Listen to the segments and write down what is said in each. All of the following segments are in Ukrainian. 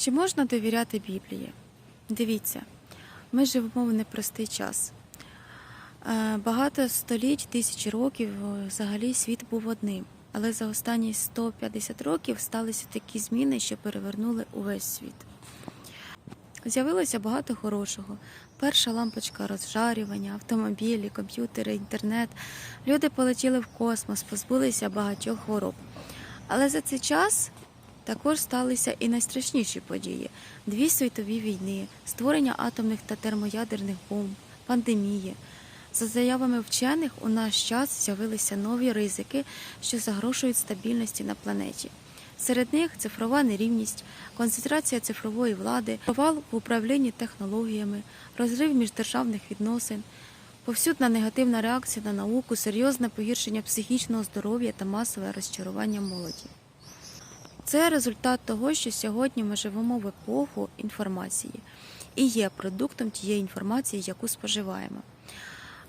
Чи можна довіряти Біблії? Дивіться, ми живемо в непростий час. Е, Багато століть, тисячі років взагалі світ був одним. Але за останні 150 років сталися такі зміни, що перевернули увесь світ. З'явилося багато хорошого. Перша лампочка розжарювання, автомобілі, комп'ютери, інтернет. Люди полетіли в космос, позбулися багатьох хвороб. Але за цей час також сталися і найстрашніші події: дві світові війни, створення атомних та термоядерних бомб, пандемії. За заявами вчених, у наш час з'явилися нові ризики, що загрожують стабільності на планеті. Серед них цифрова нерівність, концентрація цифрової влади, провал в управлінні технологіями, розрив міждержавних відносин, повсюдна негативна реакція на науку, серйозне погіршення психічного здоров'я та масове розчарування молоді. Це результат того, що сьогодні ми живемо в епоху інформації і є продуктом тієї інформації, яку споживаємо.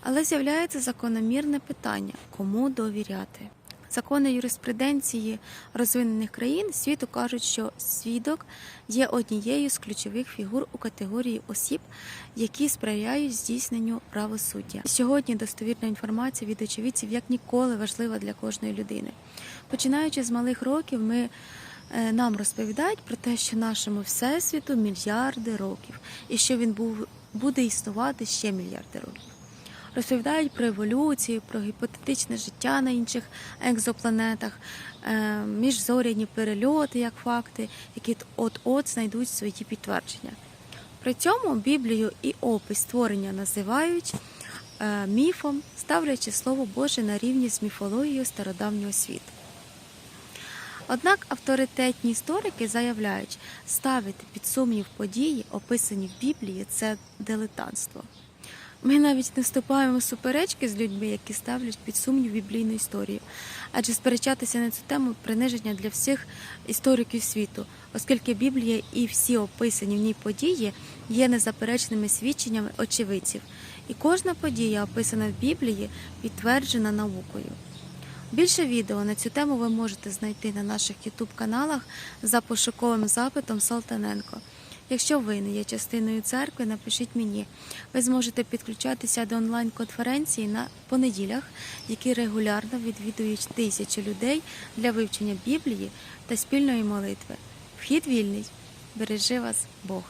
Але з'являється закономірне питання, кому довіряти. Закони юриспруденції розвинених країн світу кажуть, що свідок є однією з ключових фігур у категорії осіб, які сприяють здійсненню правосуддя. Сьогодні достовірна інформація від очевидців як ніколи важлива для кожної людини. Починаючи з малих років, ми нам розповідають про те, що нашому всесвіту мільярди років, і що він був буде існувати ще мільярди років. Розповідають про еволюцію, про гіпотетичне життя на інших екзопланетах, е, міжзоряні перельоти як факти, які от-от знайдуть свої підтвердження. При цьому Біблію і опис створення називають е, міфом, ставлячи слово Боже на рівні з міфологією стародавнього світу. Однак авторитетні історики заявляють, ставити під сумнів події, описані в Біблії, це дилетантство. Ми навіть не вступаємо в суперечки з людьми, які ставлять під сумнів біблійну історію, адже сперечатися на цю тему приниження для всіх істориків світу, оскільки Біблія і всі описані в ній події є незаперечними свідченнями очевидців, і кожна подія, описана в Біблії, підтверджена наукою. Більше відео на цю тему ви можете знайти на наших YouTube каналах за пошуковим запитом Салтаненко. Якщо ви не є частиною церкви, напишіть мені. Ви зможете підключатися до онлайн-конференції на понеділях, які регулярно відвідують тисячі людей для вивчення Біблії та спільної молитви. Вхід вільний. Бережи вас Бог.